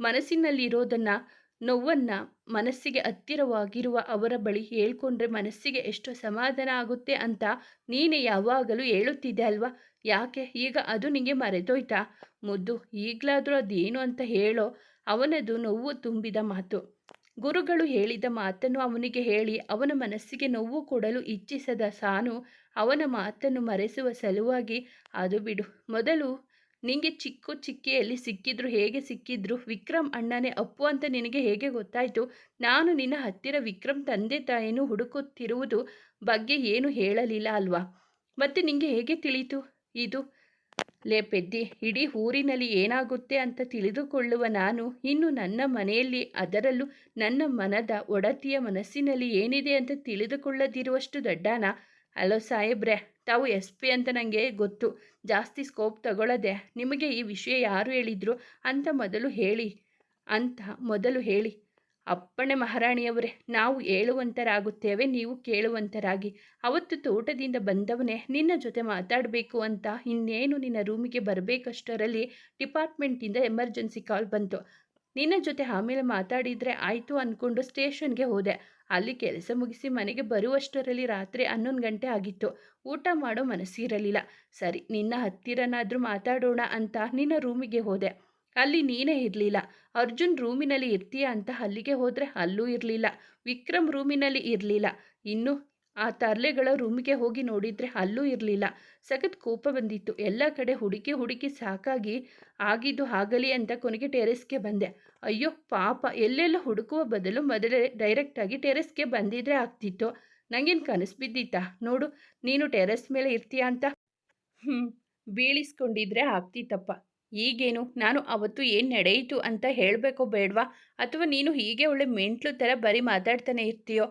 [SPEAKER 1] ಮನಸ್ಸಿನಲ್ಲಿರೋದನ್ನು, ನೋವನ್ನು ಮನಸ್ಸಿಗೆ ಹತ್ತಿರವಾಗಿರುವ ಅವರ ಬಳಿ ಹೇಳ್ಕೊಂಡ್ರೆ ಮನಸ್ಸಿಗೆ ಎಷ್ಟು ಸಮಾಧಾನ ಆಗುತ್ತೆ ಅಂತ ನೀನೇ ಯಾವಾಗಲೂ ಹೇಳುತ್ತಿದ್ದೆ ಅಲ್ವಾ? ಯಾಕೆ? ಈಗ ಅದು ನಿಮಗೆ ಮರೆತೋಯ್ತಾ? ಮುದ್ದು, ಈಗಲಾದರೂ ಅದೇನು ಅಂತ ಹೇಳೋ ಅವನದು ನೋವು ತುಂಬಿದ ಮಾತು. ಗುರುಗಳು ಹೇಳಿದ ಮಾತನ್ನು ಅವನಿಗೆ ಹೇಳಿ ಅವನ ಮನಸ್ಸಿಗೆ ನೋವು ಕೊಡಲು ಇಚ್ಛಿಸದ ಸಾನು ಅವನ ಮಾತನ್ನು ಮರೆಸುವ ಸಲುವಾಗಿ, ಅದು ಬಿಡು. ಮೊದಲು ನಿಂಗೆ ಚಿಕ್ಕು ಚಿಕ್ಕಿಯಲ್ಲಿ ಸಿಕ್ಕಿದ್ರು ಹೇಗೆ ಸಿಕ್ಕಿದ್ರು? ವಿಕ್ರಮ್ ಅಣ್ಣನೇ ಅಪ್ಪು ಅಂತ ನಿನಗೆ ಹೇಗೆ ಗೊತ್ತಾಯಿತು? ನಾನು ನಿನ್ನ ಹತ್ತಿರ ವಿಕ್ರಮ್ ತಂದೆ ತಾಯಿನೂ ಹುಡುಕುತ್ತಿರುವುದು ಬಗ್ಗೆ ಏನು ಹೇಳಲಿಲ್ಲ ಅಲ್ವಾ? ಮತ್ತೆ ನಿಂಗೆ ಹೇಗೆ ತಿಳಿತು? ಇದು, ಲೇ ಪೆದ್ದಿ, ಇಡೀ ಊರಿನಲ್ಲಿ ಏನಾಗುತ್ತೆ ಅಂತ ತಿಳಿದುಕೊಳ್ಳುವ ನಾನು ಇನ್ನು ನನ್ನ ಮನೆಯಲ್ಲಿ ಅದರಲ್ಲೂ ನನ್ನ ಮನದ ಒಡತಿಯ ಮನಸ್ಸಿನಲ್ಲಿ ಏನಿದೆ ಅಂತ ತಿಳಿದುಕೊಳ್ಳದಿರುವಷ್ಟು ದಡ್ಡಾನ? ಹಲೋ ಸಾಹೇಬ್ರೆ ತಾವು ಎಸ್ ಪಿ ಅಂತ ನನಗೆ ಗೊತ್ತು. ಜಾಸ್ತಿ ಸ್ಕೋಪ್ ತಗೊಳ್ಳೋದೆ. ನಿಮಗೆ ಈ ವಿಷಯ ಯಾರು ಹೇಳಿದ್ರು ಅಂತ ಮೊದಲು ಹೇಳಿ. ಅಂತ ಮೊದಲು ಹೇಳಿ. ಅಪ್ಪಣೆ ಮಹಾರಾಣಿಯವರೇ, ನಾವು ಹೇಳುವಂತರಾಗುತ್ತೇವೆ, ನೀವು ಕೇಳುವಂತರಾಗಿ. ಅವತ್ತು ತೋಟದಿಂದ ಬಂದವನೇ, ನಿನ್ನ ಜೊತೆ ಮಾತಾಡಬೇಕು ಅಂತ ಇನ್ನೇನು ನಿನ್ನ ರೂಮಿಗೆ ಬರಬೇಕಷ್ಟರಲ್ಲಿ ಡಿಪಾರ್ಟ್ಮೆಂಟಿಂದ ಎಮರ್ಜೆನ್ಸಿ ಕಾಲ್ ಬಂತು. ನಿನ್ನ ಜೊತೆ ಆಮೇಲೆ ಮಾತಾಡಿದರೆ ಆಯಿತು ಅಂದ್ಕೊಂಡು ಸ್ಟೇಷನ್ಗೆ ಹೋದೆ. ಅಲ್ಲಿ ಕೆಲಸ ಮುಗಿಸಿ ಮನೆಗೆ ಬರುವಷ್ಟರಲ್ಲಿ ರಾತ್ರಿ ಹನ್ನೊಂದು ಗಂಟೆ ಆಗಿತ್ತು. ಊಟ ಮಾಡೋ ಮನಸ್ಸಿರಲಿಲ್ಲ. ಸರಿ, ನಿನ್ನ ಹತ್ತಿರನಾದರೂ ಮಾತಾಡೋಣ ಅಂತ ನಿನ್ನ ರೂಮಿಗೆ ಹೋದೆ. ಅಲ್ಲಿ ನೀನೇ ಇರಲಿಲ್ಲ. ಅರ್ಜುನ್ ರೂಮಿನಲ್ಲಿ ಇರ್ತೀಯ ಅಂತ ಅಲ್ಲಿಗೆ ಹೋದರೆ ಅಲ್ಲೂ ಇರಲಿಲ್ಲ. ವಿಕ್ರಮ್ ರೂಮಿನಲ್ಲಿ ಇರಲಿಲ್ಲ. ಇನ್ನು ಆ ತರ್ಲೆಗಳ ರೂಮಿಗೆ ಹೋಗಿ ನೋಡಿದರೆ ಅಲ್ಲೂ ಇರಲಿಲ್ಲ. ಸಖತ್ ಕೋಪ ಬಂದಿತ್ತು. ಎಲ್ಲ ಕಡೆ ಹುಡುಕಿ ಹುಡುಕಿ ಸಾಕಾಗಿ ಆಗಿದ್ದು ಆಗಲಿ ಅಂತ ಕೊನೆಗೆ ಟೆರೆಸ್ಗೆ ಬಂದೆ. ಅಯ್ಯೋ, ಪಾಪ. ಎಲ್ಲೆಲ್ಲ ಹುಡುಕುವ ಬದಲು ಮೊದಲೇ ಡೈರೆಕ್ಟಾಗಿ ಟೆರೆಸ್ಗೆ ಬಂದಿದ್ರೆ ಆಗ್ತಿತ್ತು. ನನಗೇನು ಕನಸು ಬಿದ್ದಿತ್ತಾ? ನೋಡು, ನೀನು ಟೆರೆಸ್ ಮೇಲೆ ಇರ್ತೀಯ ಅಂತ. ಹ್ಞೂ ಬೀಳಿಸ್ಕೊಂಡಿದ್ರೆ ಆಗ್ತಿತ್ತಪ್ಪ. ಈಗೇನು? ನಾನು ಅವತ್ತು ಏನು ನಡೆಯಿತು ಅಂತ ಹೇಳಬೇಕೋ ಬೇಡವಾ? ಅಥವಾ ನೀನು ಹೀಗೆ ಒಳ್ಳೆ ಮೆಂಟ್ಲು ಥರ ಬರೀ ಮಾತಾಡ್ತಾನೆ ಇರ್ತೀಯೋ?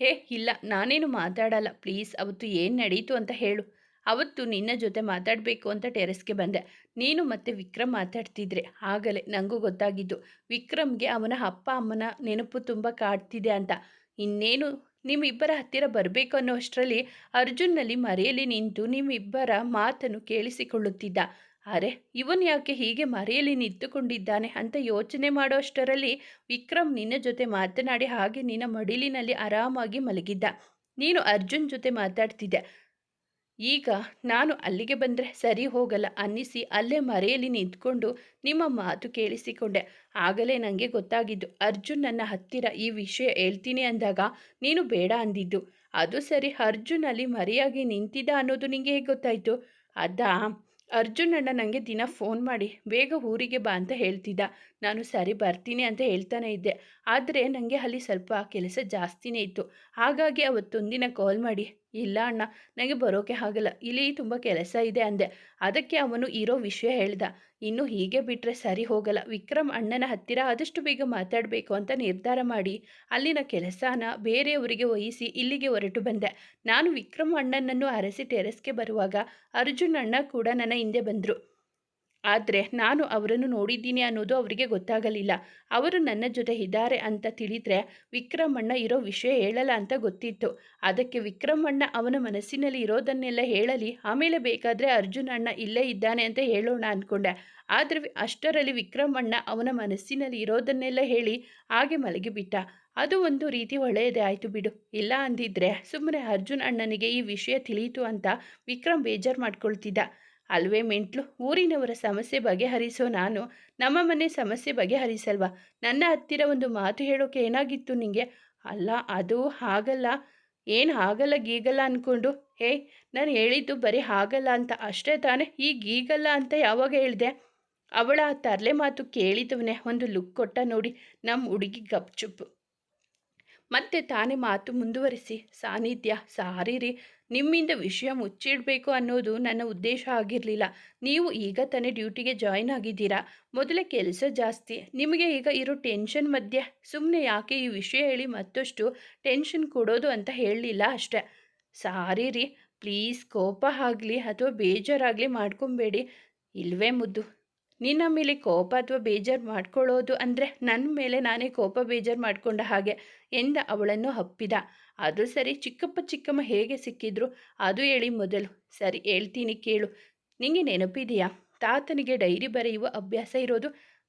[SPEAKER 1] ಹೇ, ಇಲ್ಲ, ನಾನೇನು ಮಾತಾಡಲ್ಲ. ಪ್ಲೀಸ್, ಅವತ್ತು ಏನು ನಡೀತು ಅಂತ ಹೇಳು. ಅವತ್ತು ನಿನ್ನ ಜೊತೆ ಮಾತಾಡಬೇಕು ಅಂತ ಟೆರೆಸ್ಗೆ ಬಂದೆ. ನೀನು ಮತ್ತೆ ವಿಕ್ರಮ್ ಮಾತಾಡ್ತಿದ್ರೆ. ಆಗಲೇ ನನಗೂ ಗೊತ್ತಾಗಿದ್ದು. ವಿಕ್ರಮ್ಗೆ ಅವನ ಅಪ್ಪ, ಅಮ್ಮನ ನೆನಪು ತುಂಬ ಕಾಡ್ತಿದೆ ಅಂತ. ಇನ್ನೇನು, ನಿಮ್ಮಿಬ್ಬರ ಹತ್ತಿರ ಬರಬೇಕು ಅನ್ನೋ ಅಷ್ಟರಲ್ಲಿ ಅರ್ಜುನ್ನಲ್ಲಿ ಮರೆಯಲ್ಲಿ ನಿಂತು ನಿಮ್ಮಿಬ್ಬರ ಮಾತನ್ನು ಕೇಳಿಸಿಕೊಳ್ಳುತ್ತಿದ್ದ. ಅರೆ, ಇವನು ಯಾಕೆ ಹೀಗೆ ಮರೆಯಲ್ಲಿ ನಿಂತುಕೊಂಡಿದ್ದಾನೆ ಅಂತ ಯೋಚನೆ ಮಾಡೋ ಅಷ್ಟರಲ್ಲಿ ವಿಕ್ರಮ್ ನಿನ್ನ ಜೊತೆ ಮಾತನಾಡಿ ಹಾಗೆ ನಿನ್ನ ಮಡಿಲಿನಲ್ಲಿ ಆರಾಮಾಗಿ ಮಲಗಿದ್ದ. ನೀನು ಅರ್ಜುನ್ ಜೊತೆ ಮಾತಾಡ್ತಿದ್ದೆ ಈಗ ನಾನು ಅಲ್ಲಿಗೆ ಬಂದರೆ ಸರಿ ಹೋಗಲ್ಲ ಅನ್ನಿಸಿ ಅಲ್ಲೇ ಮರೆಯಲ್ಲಿ ನಿಂತ್ಕೊಂಡು ನಿಮ್ಮ ಮಾತು ಕೇಳಿಸಿಕೊಂಡೆ. ಆಗಲೇ ನನಗೆ ಗೊತ್ತಾಗಿದ್ದು, ಅರ್ಜುನ್ ನನ್ನ ಹತ್ತಿರ ಈ ವಿಷಯ ಹೇಳ್ತೀನಿ ಅಂದಾಗ ನೀನು ಬೇಡ ಅಂದಿದ್ದು. ಅದು ಸರಿ, ಅರ್ಜುನ್ ಅಲ್ಲಿ ಮರೆಯಾಗಿ ನಿಂತಿದ್ದ ಅನ್ನೋದು ನಿಂಗೆ ಹೇಗೆ ಗೊತ್ತಾಯಿತು? ಅದಾ? ಅರ್ಜುನ್ ಅಣ್ಣ ನನಗೆ ದಿನ ಫೋನ್ ಮಾಡಿ, ಬೇಗ ಊರಿಗೆ ಬಾ ಅಂತ ಹೇಳ್ತಿದ್ದ. ನಾನು, ಸರಿ, ಬರ್ತೀನಿ ಅಂತ ಹೇಳ್ತಾನೆ ಇದ್ದೆ. ಆದರೆ ನನಗೆ ಅಲ್ಲಿ ಸ್ವಲ್ಪ ಕೆಲಸ ಜಾಸ್ತಿನೇ ಇತ್ತು. ಹಾಗಾಗಿ ಅವತ್ತೊಂದಿನ ಕಾಲ್ ಮಾಡಿ, ಇಲ್ಲ ಅಣ್ಣ ನನಗೆ ಬರೋಕೆ ಆಗಲ್ಲ, ಇಲ್ಲಿ ತುಂಬ ಕೆಲಸ ಇದೆ ಅಂದೆ. ಅದಕ್ಕೆ ಅವನು ಇರೋ ವಿಷಯ ಹೇಳ್ದ. ಇನ್ನು ಹೀಗೆ ಬಿಟ್ಟರೆ ಸರಿ ಹೋಗಲ್ಲ. ವಿಕ್ರಮ್ ಅಣ್ಣನ ಹತ್ತಿರ ಆದಷ್ಟು ಬೇಗ ಮಾತಾಡಬೇಕು ಅಂತ ನಿರ್ಧಾರ ಮಾಡಿ, ಅಲ್ಲಿನ ಕೆಲಸನ ಬೇರೆಯವರಿಗೆ ವಹಿಸಿ ಇಲ್ಲಿಗೆ ಹೊರಟು ಬಂದೆ. ನಾನು ವಿಕ್ರಮ್ ಅಣ್ಣನನ್ನು ಅರಸಿ ಟೆರೆಸ್ಗೆ ಬರುವಾಗ ಅರ್ಜುನ್ ಅಣ್ಣ ಕೂಡ ನನ್ನ ಹಿಂದೆ ಬಂದರು. ಆದರೆ ನಾನು ಅವರನ್ನು ನೋಡಿದ್ದೀನಿ ಅನ್ನೋದು ಅವರಿಗೆ ಗೊತ್ತಾಗಲಿಲ್ಲ. ಅವರು ನನ್ನ ಜೊತೆ ಇದ್ದಾರೆ ಅಂತ ತಿಳಿದ್ರೆ ವಿಕ್ರಮಣ್ಣ ಇರೋ ವಿಷಯ ಹೇಳಲ್ಲ ಅಂತ ಗೊತ್ತಿತ್ತು. ಅದಕ್ಕೆ ವಿಕ್ರಮಣ್ಣ ಅವನ ಮನಸ್ಸಿನಲ್ಲಿ ಇರೋದನ್ನೆಲ್ಲ ಹೇಳಲಿ, ಆಮೇಲೆ ಬೇಕಾದರೆ ಅರ್ಜುನ್ ಅಣ್ಣ ಇಲ್ಲೇ ಇದ್ದಾನೆ ಅಂತ ಹೇಳೋಣ ಅಂದ್ಕೊಂಡೆ ಆದರೆ ಅಷ್ಟರಲ್ಲಿ ವಿಕ್ರಮಣ್ಣ ಅವನ ಮನಸ್ಸಿನಲ್ಲಿ ಇರೋದನ್ನೆಲ್ಲ ಹೇಳಿ ಹಾಗೆ ಮಲಗಿಬಿಟ್ಟ ಅದು ಒಂದು ರೀತಿ ಒಳ್ಳೆಯದೇ ಆಯಿತು ಬಿಡು. ಇಲ್ಲ ಅಂದಿದ್ರೆ ಸುಮ್ಮನೆ ಅರ್ಜುನ್ ಅಣ್ಣನಿಗೆ ಈ ವಿಷಯ ತಿಳಿಯಿತು ಅಂತ ವಿಕ್ರಮ್ ಬೇಜಾರು ಮಾಡ್ಕೊಳ್ತಿದ್ದ. ಅಲ್ವೇ ಮೆಂಟ್ಲು? ಊರಿನವರ ಸಮಸ್ಯೆ ಬಗೆಹರಿಸೋ ನಾನು ನಮ್ಮ ಮನೆ ಸಮಸ್ಯೆ ಬಗೆಹರಿಸಲ್ವಾ? ನನ್ನ ಹತ್ತಿರ ಒಂದು ಮಾತು ಹೇಳೋಕೆ ಏನಾಗಿತ್ತು ನಿಮಗೆ ಅಲ್ಲ, ಅದು ಹಾಗಲ್ಲ. ಏನು ಆಗಲ್ಲ ಗೀಗಲ್ಲ ಅಂದ್ಕೊಂಡು ಹೇ, ನಾನು ಹೇಳಿದ್ದು ಬರೀ ಹಾಗಲ್ಲ ಅಂತ. ಅಷ್ಟೇ ತಾನೇ ಈ ಗೀಗಲ್ಲ ಅಂತ ಯಾವಾಗ ಹೇಳಿದೆ? ಅವಳ ತರಲೆ ಮಾತು ಕೇಳಿದವನೇ, ಒಂದು ಲುಕ್ ಕೊಟ್ಟ ನೋಡಿ. ನಮ್ಮ ಹುಡುಗಿ ಗಪ್ಚುಪ್ಪು ಮತ್ತೆ ತಾನೇ ಮಾತು ಮುಂದುವರಿಸಿ. ಸಾನ್ನಿಧ್ಯ ಸಾರೀರಿ. ನಿಮ್ಮಿಂದ ವಿಷಯ ಮುಚ್ಚಿಡಬೇಕು ಅನ್ನೋದು ನನ್ನ ಉದ್ದೇಶ ಆಗಿರಲಿಲ್ಲ. ನೀವು ಈಗ ತಾನೇ ಡ್ಯೂಟಿಗೆ ಜಾಯ್ನ್ ಆಗಿದ್ದೀರಾ? ಮೊದಲೇ ಕೆಲಸ ಜಾಸ್ತಿ. ನಿಮಗೆ ಈಗ ಇರೋ ಟೆನ್ಷನ್ ಮಧ್ಯೆ. ಸುಮ್ಮನೆ ಯಾಕೆ ಈ ವಿಷಯ ಹೇಳಿ ಮತ್ತಷ್ಟು ಟೆನ್ಷನ್ ಕೊಡೋದು ಅಂತ ಹೇಳಲಿಲ್ಲ ಅಷ್ಟೆ. ಸಾರಿ ರೀ. ಪ್ಲೀಸ್ ಕೋಪ ಆಗಲಿ ಅಥವಾ ಬೇಜಾರಾಗಲಿ ಮಾಡ್ಕೊಬೇಡಿ. ಇಲ್ವೇ ಮುದ್ದು. ನಿನ್ನ ಮೇಲೆ ಕೋಪ ಅಥವಾ ಬೇಜಾರು ಮಾಡ್ಕೊಳ್ಳೋದು ಅಂದರೆ ನನ್ನ ಮೇಲೆ ನಾನೇ ಕೋಪ ಬೇಜಾರು ಮಾಡಿಕೊಂಡ ಹಾಗೆ ಎಂದ ಅವಳನ್ನು ಹಪ್ಪಿದ ಅದು ಸರಿ ಚಿಕ್ಕಪ್ಪ ಚಿಕ್ಕಮ್ಮ ಹೇಗೆ ಸಿಕ್ಕಿದ್ರು ಅದು ಹೇಳಿ ಮೊದಲು. ಸರಿ, ಹೇಳ್ತೀನಿ ಕೇಳು. ನಿಮಗೆ ನೆನಪಿದೆಯಾ? ತಾತನಿಗೆ ಡೈರಿ ಬರೆಯುವ ಅಭ್ಯಾಸ ಇರೋದು?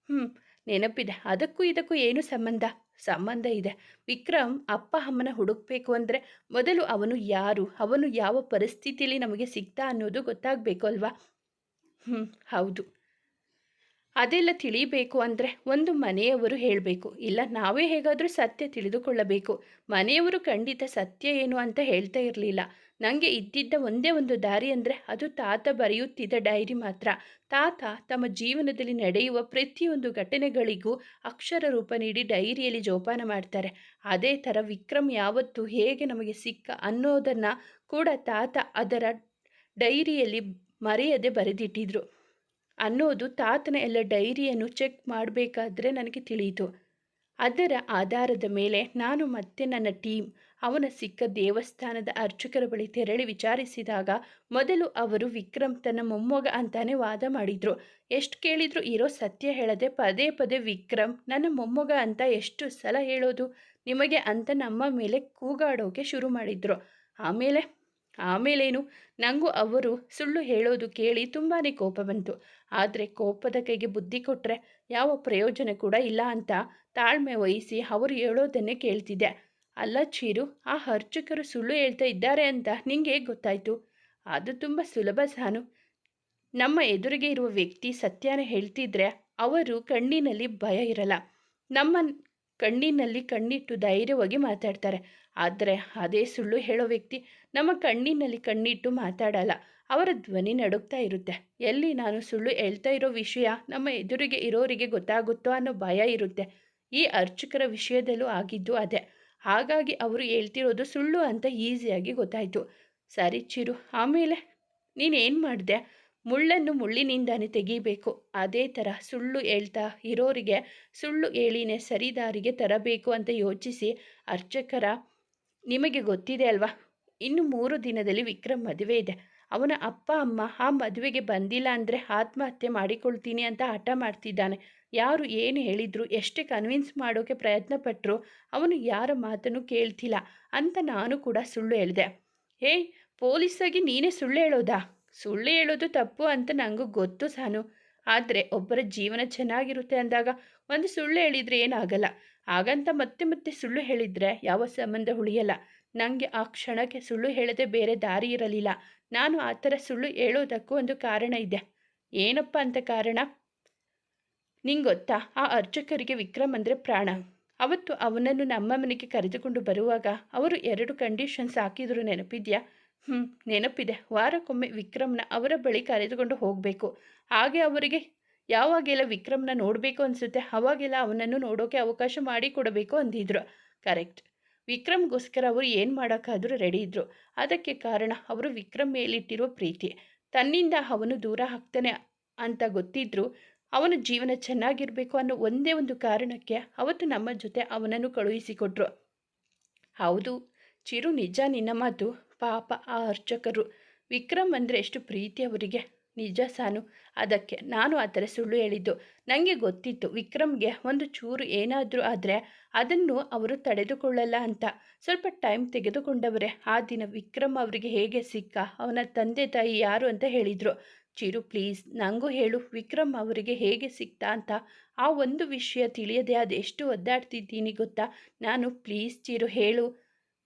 [SPEAKER 1] ಹ್ಞೂ ನೆನಪಿದೆ. ಅದಕ್ಕೂ ಇದಕ್ಕೂ ಏನು ಸಂಬಂಧ? ಸಂಬಂಧ ಇದೆ. ವಿಕ್ರಮ್ ಅಪ್ಪ ಅಮ್ಮನ ಹುಡುಕ್ಬೇಕು ಅಂದರೆ ಮೊದಲು ಅವನು ಯಾರು? ಅವನು ಯಾವ ಪರಿಸ್ಥಿತಿಯಲ್ಲಿ ನಮಗೆ ಸಿಗ್ತಾ ಅನ್ನೋದು ಗೊತ್ತಾಗಬೇಕು ಅಲ್ವಾ? ಹ್ಞೂ ಹೌದು. ಅದೆಲ್ಲ ತಿಳಿಬೇಕು ಅಂದರೆ ಒಂದು ಮನೆಯವರು ಹೇಳಬೇಕು. ಇಲ್ಲ, ನಾವೇ ಹೇಗಾದರೂ ಸತ್ಯ ತಿಳಿದುಕೊಳ್ಳಬೇಕು. ಮನೆಯವರು ಖಂಡಿತ ಸತ್ಯ ಏನು ಅಂತ ಹೇಳ್ತಾ ಇರಲಿಲ್ಲ. ನನಗೆ ಇದ್ದಿದ್ದ ಒಂದೇ ಒಂದು ದಾರಿ ಅಂದರೆ ಅದು ತಾತ ಬರೆಯುತ್ತಿದ್ದ ಡೈರಿ ಮಾತ್ರ. ತಾತ ತಮ್ಮ ಜೀವನದಲ್ಲಿ ನಡೆಯುವ ಪ್ರತಿಯೊಂದು ಘಟನೆಗಳಿಗೂ ಅಕ್ಷರ ರೂಪ ನೀಡಿ ಡೈರಿಯಲ್ಲಿ ಜೋಪಾನ ಮಾಡ್ತಾರೆ. ಅದೇ ಥರ ವಿಕ್ರಮ್ ಯಾವತ್ತು ಹೇಗೆ ನಮಗೆ ಸಿಕ್ಕ ಅನ್ನೋದನ್ನು ಕೂಡ ತಾತ ಅದರ ಡೈರಿಯಲ್ಲಿ ಮರೆಯದೆ ಬರೆದಿಟ್ಟಿದ್ರು. ಅನ್ನೋದು ತಾತನ ಎಲ್ಲ ಡೈರಿಯನ್ನು ಚೆಕ್ ಮಾಡಬೇಕಾದ್ರೆ ನನಗೆ ತಿಳಿಯಿತು. ಅದರ ಆಧಾರದ ಮೇಲೆ ನಾನು ಮತ್ತೆ ನನ್ನ ಟೀಮ್, ಅವನ ಸಿಕ್ಕ ದೇವಸ್ಥಾನದ ಅರ್ಚಕರ ಬಳಿ ತೆರಳಿ ವಿಚಾರಿಸಿದಾಗ ಮೊದಲು ಅವರು ವಿಕ್ರಮ್ ತನ್ನ ಮೊಮ್ಮಗ ಅಂತಾನೆ ವಾದ ಮಾಡಿದ್ರು. ಎಷ್ಟು ಕೇಳಿದ್ರು ಇರೋ ಸತ್ಯ ಹೇಳದೆ ಪದೇ ಪದೇ ವಿಕ್ರಮ್, ನನ್ನ ಮೊಮ್ಮಗ ಅಂತ ಎಷ್ಟು ಸಲ ಹೇಳೋದು? ನಿಮಗೆ ಅಂತ ನಮ್ಮ ಮೇಲೆ ಕೂಗಾಡೋಕೆ ಶುರು ಮಾಡಿದರು. ಆಮೇಲೆ ಆಮೇಲೇನು? ನನಗೂ ಅವರು ಸುಳ್ಳು ಹೇಳೋದು ಕೇಳಿ ತುಂಬಾ ಕೋಪ ಬಂತು. ಆದರೆ ಕೋಪದ ಕೈಗೆ ಬುದ್ಧಿ ಕೊಟ್ಟರೆ ಯಾವ ಪ್ರಯೋಜನ ಕೂಡ ಇಲ್ಲ ಅಂತ ತಾಳ್ಮೆ ವಹಿಸಿ ಅವರು ಹೇಳೋದನ್ನೇ ಕೇಳ್ತಿದ್ದೆ. ಅಲ್ಲ ಚೀರು, ಆ ಅರ್ಚಕರು ಸುಳ್ಳು ಹೇಳ್ತಾ ಇದ್ದಾರೆ ಅಂತ ನಿಂಗೆ ಗೊತ್ತಾಯಿತು? ಅದು ತುಂಬ ಸುಲಭ ಸಾನು. ನಮ್ಮ ಎದುರಿಗೆ ಇರುವ ವ್ಯಕ್ತಿ ಸತ್ಯನ ಹೇಳ್ತಿದ್ರೆ ಅವರು ಕಣ್ಣಿನಲ್ಲಿ ಭಯ ಇರಲ್ಲ. ನಮ್ಮ ಕಣ್ಣಿನಲ್ಲಿ ಕಣ್ಣಿಟ್ಟು ಧೈರ್ಯವಾಗಿ ಮಾತಾಡ್ತಾರೆ. ಆದರೆ ಅದೇ ಸುಳ್ಳು ಹೇಳೋ ವ್ಯಕ್ತಿ ನಮ್ಮ ಕಣ್ಣಿನಲ್ಲಿ ಕಣ್ಣಿಟ್ಟು ಮಾತಾಡಲ್ಲ. ಅವರ ಧ್ವನಿ ನಡುಗ್ತಾ ಇರುತ್ತೆ. ಎಲ್ಲಿ ನಾನು ಸುಳ್ಳು ಹೇಳ್ತಾ ಇರೋ ವಿಷಯ ನಮ್ಮ ಎದುರಿಗೆ ಇರೋರಿಗೆ ಗೊತ್ತಾಗುತ್ತೋ ಅನ್ನೋ ಭಯ ಇರುತ್ತೆ. ಈ ಅರ್ಚಕರ ವಿಷಯದಲ್ಲೂ ಆಗಿದ್ದು ಅದೇ. ಹಾಗಾಗಿ ಅವರು ಹೇಳ್ತಿರೋದು ಸುಳ್ಳು ಅಂತ ಈಸಿಯಾಗಿ ಗೊತ್ತಾಯಿತು. ಸರಿ ಚಿರು, ಆಮೇಲೆ ನೀನೇನು ಮಾಡಿದೆ? ಮುಳ್ಳನ್ನು ಮುಳ್ಳಿನಿಂದಾನೆ ತೆಗೀಬೇಕು. ಅದೇ ಥರ ಸುಳ್ಳು ಹೇಳ್ತಾ ಇರೋರಿಗೆ ಸುಳ್ಳು ಹೇಳಿನೇ ಸರಿದಾರಿಗೆ ತರಬೇಕು ಅಂತ ಯೋಚಿಸಿ ಅರ್ಚಕರ ನಿಮಗೆ ಗೊತ್ತಿದೆ ಅಲ್ವಾ? ಇನ್ನು ಮೂರು ದಿನದಲ್ಲಿ ವಿಕ್ರಮ್ ಮದುವೆ ಇದೆ. ಅವನ ಅಪ್ಪ, ಅಮ್ಮ ಆ ಮದುವೆಗೆ ಬಂದಿಲ್ಲ ಅಂದರೆ ಆತ್ಮಹತ್ಯೆ ಮಾಡಿಕೊಳ್ತೀನಿ ಅಂತ ಹಠ ಮಾಡ್ತಿದ್ದಾನೆ. ಯಾರು ಏನು ಹೇಳಿದ್ರು, ಎಷ್ಟೇ ಕನ್ವಿನ್ಸ್ ಮಾಡೋಕ್ಕೆ ಪ್ರಯತ್ನ ಪಟ್ಟರು ಅವನು ಯಾರ ಮಾತನ್ನು ಕೇಳ್ತಿಲ್ಲ ಅಂತ ನಾನು ಕೂಡ ಸುಳ್ಳು ಹೇಳಿದೆ. ಏಯ್, ಪೊಲೀಸಾಗಿ ನೀನೇ ಸುಳ್ಳು ಹೇಳೋದಾ? ಸುಳ್ಳು ಹೇಳೋದು ತಪ್ಪು ಅಂತ ನನಗೂ ಗೊತ್ತು ಸಾನು. ಆದರೆ ಒಬ್ಬರ ಜೀವನ ಚೆನ್ನಾಗಿರುತ್ತೆ ಅಂದಾಗ ಒಂದು ಸುಳ್ಳು ಹೇಳಿದರೆ ಏನಾಗಲ್ಲ. ಹಾಗಂತ ಮತ್ತೆ ಮತ್ತೆ ಸುಳ್ಳು ಹೇಳಿದರೆ ಯಾವ ಸಂಬಂಧ ಉಳಿಯಲ್ಲ. ನನಗೆ ಆ ಕ್ಷಣಕ್ಕೆ ಸುಳ್ಳು ಹೇಳದೆ ಬೇರೆ ದಾರಿ ಇರಲಿಲ್ಲ. ನಾನು ಆ ಥರ ಸುಳ್ಳು ಹೇಳೋದಕ್ಕೂ ಒಂದು ಕಾರಣ ಇದೆ. ಏನಪ್ಪ ಅಂತ ಕಾರಣ? ನಿಂಗೆ ಗೊತ್ತಾ ಆ ಅರ್ಚಕರಿಗೆ ವಿಕ್ರಮ್ ಅಂದರೆ ಪ್ರಾಣ. ಅವತ್ತು ಅವನನ್ನು ನಮ್ಮ ಮನೆಗೆ ಕರೆದುಕೊಂಡು ಬರುವಾಗ ಅವರು ಎರಡು ಕಂಡೀಷನ್ಸ್ ಹಾಕಿದ್ರು ನೆನಪಿದೆಯಾ? ಹ್ಞೂ ನೆನಪಿದೆ. ವಾರಕ್ಕೊಮ್ಮೆ ವಿಕ್ರಮ್ನ ಅವರ ಬಳಿ ಕರೆದುಕೊಂಡು ಹೋಗಬೇಕು. ಹಾಗೆ ಅವರಿಗೆ ಯಾವಾಗೆಲ್ಲ ವಿಕ್ರಮ್ನ ನೋಡಬೇಕು ಅನಿಸುತ್ತೆ, ಅವಾಗೆಲ್ಲ ಅವನನ್ನು ನೋಡೋಕೆ ಅವಕಾಶ ಮಾಡಿಕೊಡಬೇಕು ಅಂದಿದ್ರು. ಕರೆಕ್ಟ್. ವಿಕ್ರಮ್ಗೋಸ್ಕರ ಅವರು ಏನು ಮಾಡೋಕ್ಕಾದರೂ ರೆಡಿ ಇದ್ದರು ಅದಕ್ಕೆ ಕಾರಣ ಅವರು ವಿಕ್ರಮ್ ಮೇಲಿಟ್ಟಿರುವ ಪ್ರೀತಿ. ತನ್ನಿಂದ ಅವನು ದೂರ ಹಾಕ್ತಾನೆ ಅಂತ ಗೊತ್ತಿದ್ರು ಅವನ ಜೀವನ ಚೆನ್ನಾಗಿರಬೇಕು ಅನ್ನೋ ಒಂದೇ ಒಂದು ಕಾರಣಕ್ಕೆ ಅವತ್ತು ನಮ್ಮ ಜೊತೆ ಅವನನ್ನು ಕಳುಹಿಸಿಕೊಟ್ರು. ಹೌದು, ಚಿರು ನಿಜ ನಿನ್ನ ಮಾತು. ಪಾಪ ಆ ಅರ್ಚಕರು. ವಿಕ್ರಮ್ ಅಂದರೆ ಎಷ್ಟು ಪ್ರೀತಿ ಅವರಿಗೆ. ನಿಜ ಸಾನು, ಅದಕ್ಕೆ ನಾನು ಆ ಥರ ಸುಳ್ಳು ಹೇಳಿದ್ದು. ನನಗೆ ಗೊತ್ತಿತ್ತು, ವಿಕ್ರಮ್ಗೆ ಒಂದು ಚೂರು ಏನಾದರೂ ಆದರೆ ಅದನ್ನು ಅವರು ತಡೆದುಕೊಳ್ಳಲ್ಲ ಅಂತ. ಸ್ವಲ್ಪ ಟೈಮ್ ತೆಗೆದುಕೊಂಡವರೇ, ಆ ದಿನ ವಿಕ್ರಮ್ ಅವರಿಗೆ ಹೇಗೆ ಸಿಕ್ಕ, ಅವನ ತಂದೆ ತಾಯಿ ಯಾರು ಅಂತ ಹೇಳಿದರು. ಚಿರು, ಪ್ಲೀಸ್ ನನಗೂ ಹೇಳು, ವಿಕ್ರಮ್ ಅವರಿಗೆ ಹೇಗೆ ಸಿಕ್ತಾ ಅಂತ. ಆ ಒಂದು ವಿಷಯ ತಿಳಿಯದೆ ಅದೆಷ್ಟು ಒದ್ದಾಡ್ತಿದ್ದೀನಿ ಗೊತ್ತಾ? ನಾನು, ಪ್ಲೀಸ್ ಚಿರು, ಹೇಳು.